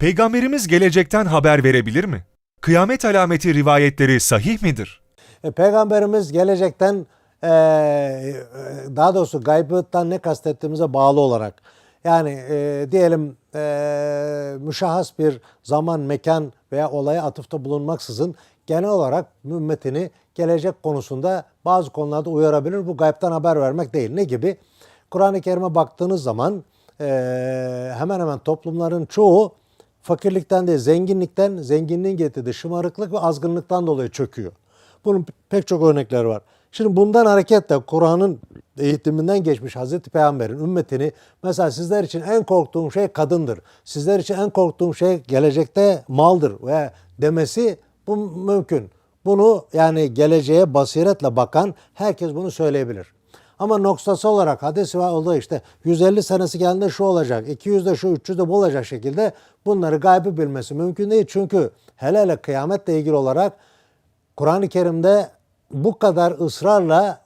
Peygamberimiz gelecekten haber verebilir mi? Kıyamet alameti rivayetleri sahih midir? E, Peygamberimiz gelecekten e, daha doğrusu gaybıttan ne kastettiğimize bağlı olarak yani e, diyelim e, müşahhas bir zaman, mekan veya olaya atıfta bulunmaksızın genel olarak ümmetini gelecek konusunda bazı konularda uyarabilir. Bu gaybtan haber vermek değil. Ne gibi? Kur'an-ı Kerim'e baktığınız zaman hemen hemen toplumların çoğu fakirlikten değil zenginlikten, zenginliğin getirdiği şımarıklık ve azgınlıktan dolayı çöküyor. Bunun pek çok örnekleri var. Şimdi bundan hareketle Kur'an'ın eğitiminden geçmiş Hazreti Peygamber'in ümmetini mesela sizler için en korktuğum şey kadındır. Sizler için en korktuğum şey gelecekte maldır ve demesi bu mümkün. Bunu yani geleceğe basiretle bakan herkes bunu söyleyebilir. Ama noktası olarak hadis var oldu işte 150 senesi geldiğinde şu olacak, 200'de şu, 300'de bu olacak şekilde bunları gaybı bilmesi mümkün değil. Çünkü hele hele kıyametle ilgili olarak Kur'an-ı Kerim'de bu kadar ısrarla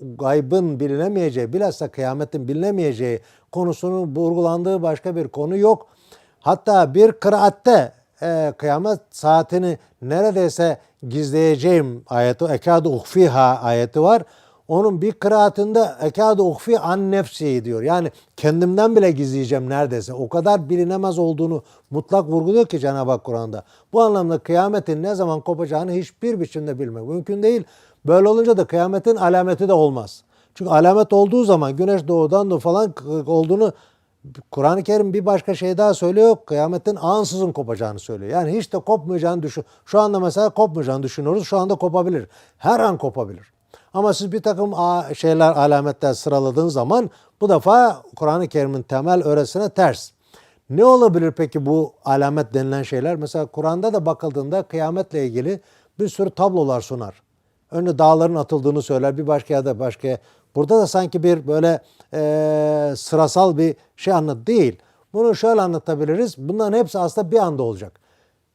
gaybın bilinemeyeceği, bilhassa kıyametin bilinemeyeceği konusunun vurgulandığı başka bir konu yok. Hatta bir kıraatte e, kıyamet saatini neredeyse gizleyeceğim ayeti, ekadu uhfiha ayeti var. Onun bir kıraatinde ekadu uhfi an nefsi diyor. Yani kendimden bile gizleyeceğim neredeyse. O kadar bilinemez olduğunu mutlak vurguluyor ki Cenab-ı Hak Kur'an'da. Bu anlamda kıyametin ne zaman kopacağını hiçbir biçimde bilmek mümkün değil. Böyle olunca da kıyametin alameti de olmaz. Çünkü alamet olduğu zaman güneş doğudan da falan olduğunu Kur'an-ı Kerim bir başka şey daha söylüyor. Kıyametin ansızın kopacağını söylüyor. Yani hiç de kopmayacağını düşün. Şu anda mesela kopmayacağını düşünüyoruz. Şu anda kopabilir. Her an kopabilir. Ama siz bir takım şeyler, alametler sıraladığın zaman bu defa Kur'an-ı Kerim'in temel öğretisine ters. Ne olabilir peki bu alamet denilen şeyler? Mesela Kur'an'da da bakıldığında kıyametle ilgili bir sürü tablolar sunar. Önce dağların atıldığını söyler bir başka yerde başka. Burada da sanki bir böyle e, sırasal bir şey anlat değil. Bunu şöyle anlatabiliriz. Bunların hepsi aslında bir anda olacak.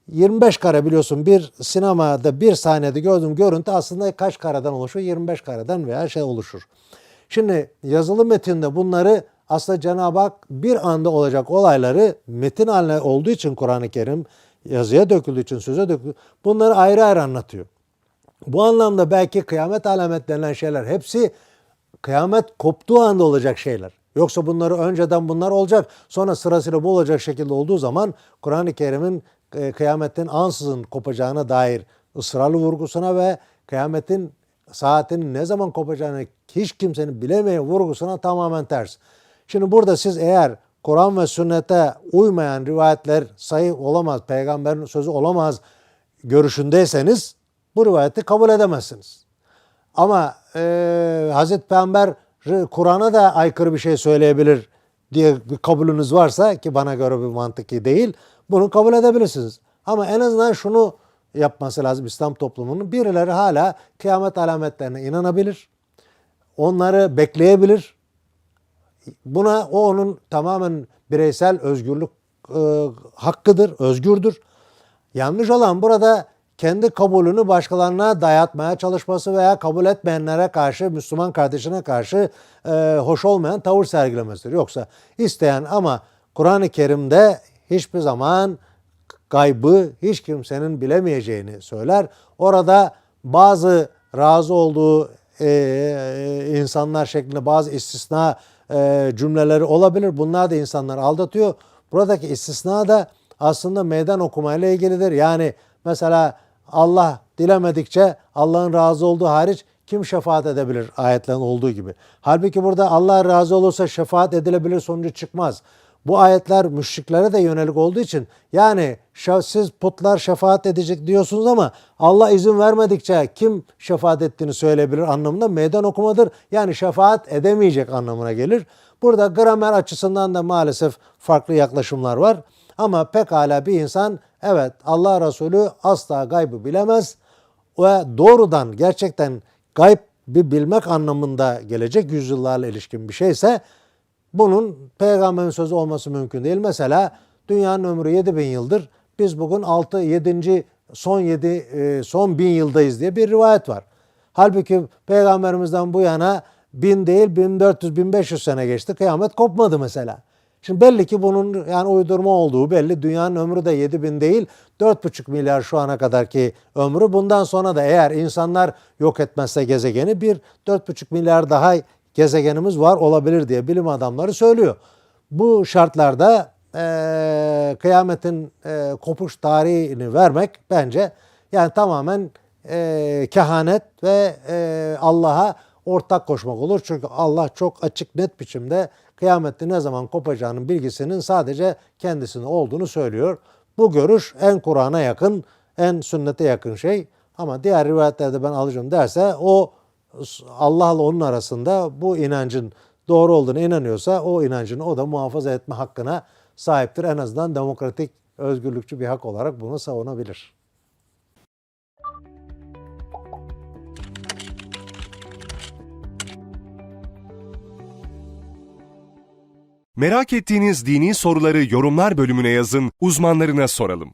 25 kare biliyorsun bir sinemada bir sahnede gördüğüm görüntü aslında kaç kareden oluşuyor? 25 kareden veya şey oluşur. Şimdi yazılı metinde bunları aslında Cenab-ı Hak bir anda olacak olayları metin haline olduğu için Kur'an-ı Kerim yazıya döküldüğü için söze döküldüğü bunları ayrı ayrı anlatıyor. Bu anlamda belki kıyamet alamet denilen şeyler hepsi kıyamet koptuğu anda olacak şeyler. Yoksa bunları önceden bunlar olacak sonra sırasıyla bu olacak şekilde olduğu zaman Kur'an-ı Kerim'in kıyametin ansızın kopacağına dair ısrarlı vurgusuna ve kıyametin saatinin ne zaman kopacağını hiç kimsenin bilemeyen vurgusuna tamamen ters. Şimdi burada siz eğer Kur'an ve sünnete uymayan rivayetler sayı olamaz, peygamberin sözü olamaz görüşündeyseniz bu rivayeti kabul edemezsiniz. Ama e, Hazreti Peygamber Kur'an'a da aykırı bir şey söyleyebilir diye bir kabulünüz varsa ki bana göre bir mantıki değil bunu kabul edebilirsiniz. Ama en azından şunu yapması lazım İslam toplumunun. Birileri hala kıyamet alametlerine inanabilir. Onları bekleyebilir. Buna o onun tamamen bireysel özgürlük e, hakkıdır, özgürdür. Yanlış olan burada kendi kabulünü başkalarına dayatmaya çalışması veya kabul etmeyenlere karşı, Müslüman kardeşine karşı e, hoş olmayan tavır sergilemesidir. Yoksa isteyen ama Kur'an-ı Kerim'de hiçbir zaman gaybı hiç kimsenin bilemeyeceğini söyler. Orada bazı razı olduğu e, insanlar şeklinde bazı istisna e, cümleleri olabilir. Bunlar da insanları aldatıyor. Buradaki istisna da aslında meydan okumayla ilgilidir. Yani mesela Allah dilemedikçe Allah'ın razı olduğu hariç kim şefaat edebilir ayetlerin olduğu gibi. Halbuki burada Allah razı olursa şefaat edilebilir sonucu çıkmaz. Bu ayetler müşriklere de yönelik olduğu için yani siz putlar şefaat edecek diyorsunuz ama Allah izin vermedikçe kim şefaat ettiğini söyleyebilir anlamında meydan okumadır. Yani şefaat edemeyecek anlamına gelir. Burada gramer açısından da maalesef farklı yaklaşımlar var. Ama pekala bir insan evet Allah Resulü asla gaybı bilemez ve doğrudan gerçekten gayb bir bilmek anlamında gelecek yüzyıllarla ilişkin bir şeyse bunun peygamberin sözü olması mümkün değil. Mesela dünyanın ömrü 7000 yıldır. Biz bugün 6 7. son 7 e, son 1000 yıldayız diye bir rivayet var. Halbuki peygamberimizden bu yana 1000 değil 1400 1500 sene geçti. Kıyamet kopmadı mesela. Şimdi belli ki bunun yani uydurma olduğu belli. Dünyanın ömrü de 7000 değil 4,5 milyar şu ana kadarki ömrü. Bundan sonra da eğer insanlar yok etmezse gezegeni bir 4,5 milyar daha gezegenimiz var olabilir diye bilim adamları söylüyor. Bu şartlarda eee, kıyametin eee, kopuş tarihini vermek bence yani tamamen eee, kehanet ve eee, Allah'a ortak koşmak olur. Çünkü Allah çok açık net biçimde kıyametin ne zaman kopacağının bilgisinin sadece kendisine olduğunu söylüyor. Bu görüş en Kur'an'a yakın, en sünnete yakın şey. Ama diğer rivayetlerde ben alacağım derse o Allah'la onun arasında bu inancın doğru olduğuna inanıyorsa o inancını o da muhafaza etme hakkına sahiptir. En azından demokratik, özgürlükçü bir hak olarak bunu savunabilir. Merak ettiğiniz dini soruları yorumlar bölümüne yazın, uzmanlarına soralım.